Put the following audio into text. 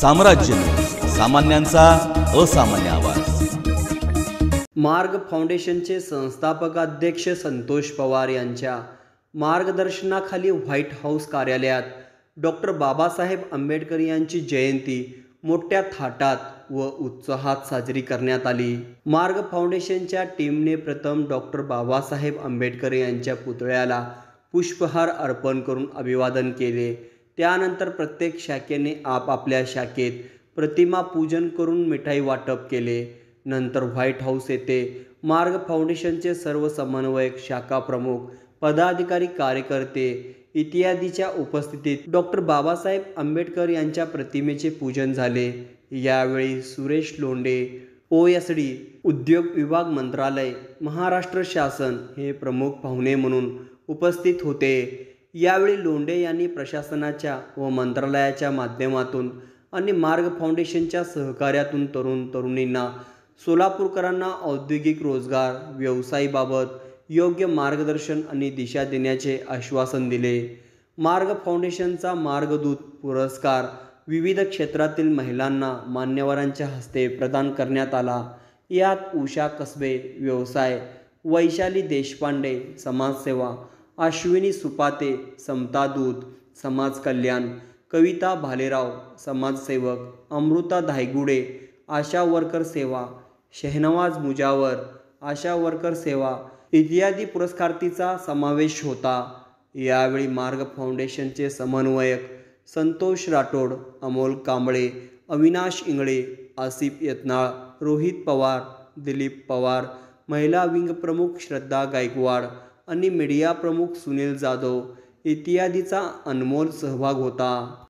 साम्राज्य. सामान्यांचा असामान्य आवाज. मार्ग फाउंडेशनचे संस्थापक अध्यक्ष संतोष पवार यांच्या मार्गदर्शनाखाली व्हाईट हाऊस कार्यालयात डॉक्टर बाबासाहेब आंबेडकर यांची जयंती मोठ्या थाटात व उत्साहात साजरी करण्यात आली. मार्ग फाउंडेशनच्या टीमने प्रथम डॉक्टर बाबासाहेब आंबेडकर यांच्या पुतळ्याला पुष्पहार अर्पण करून अभिवादन केले. त्यानंतर प्रत्येक शाखेने आपापल्या शाखेत प्रतिमा पूजन करून मिठाई वाटप केले. नंतर व्हाईट हाऊस येथे मार्ग फाउंडेशनचे सर्व समन्वयक शाखा प्रमुख पदाधिकारी कार्यकर्ते इत्यादीच्या उपस्थितीत डॉक्टर बाबासाहेब आंबेडकर यांच्या प्रतिमेचे पूजन झाले. यावेळी Suresh Londe O S D उद्योग विभाग मंत्रालय महाराष्ट्र शासन हे प्रमुख पाहुणे म्हणून उपस्थित होते. यावेळी लोंढे यांनी प्रशासनाच्या व मंत्रालयाच्या माध्यमातून आणि मार्ग फाउंडेशनच्या सहकार्यातून तरुण तरुणींना सोलापूरकरांना औद्योगिक रोजगार व्यवसायाबाबत योग्य मार्गदर्शन आणि दिशा देण्याचे आश्वासन दिले. मार्ग फाउंडेशनचा मार्गदूत पुरस्कार विविध क्षेत्रातील महिलांना मान्यवरांच्या हस्ते प्रदान करण्यात आला. यात उषा कसबे व्यवसाय वैशाली देशपांडे समाजसेवा अश्विनी सुपाते समता दूत समाज कल्याण कविता भालेराव समाजसेवक अमृता धायगुडे आशा वर्कर सेवा शेहनवाज मुजावर आशा वर्कर सेवा इत्यादी पुरस्कारार्थीचा समावेश होता. यावेळी मार्ग फाउंडेशनचे समन्वयक संतोष राठोड अमोल कांबळे अविनाश इंगळे आसिफ यत्नाळ रोहित पवार दिलीप पवार महिला विंग प्रमुख श्रद्धा गायकवाड आणि मीडिया प्रमुख सुनील जाधव इत्यादीचा अनमोल सहभाग होता.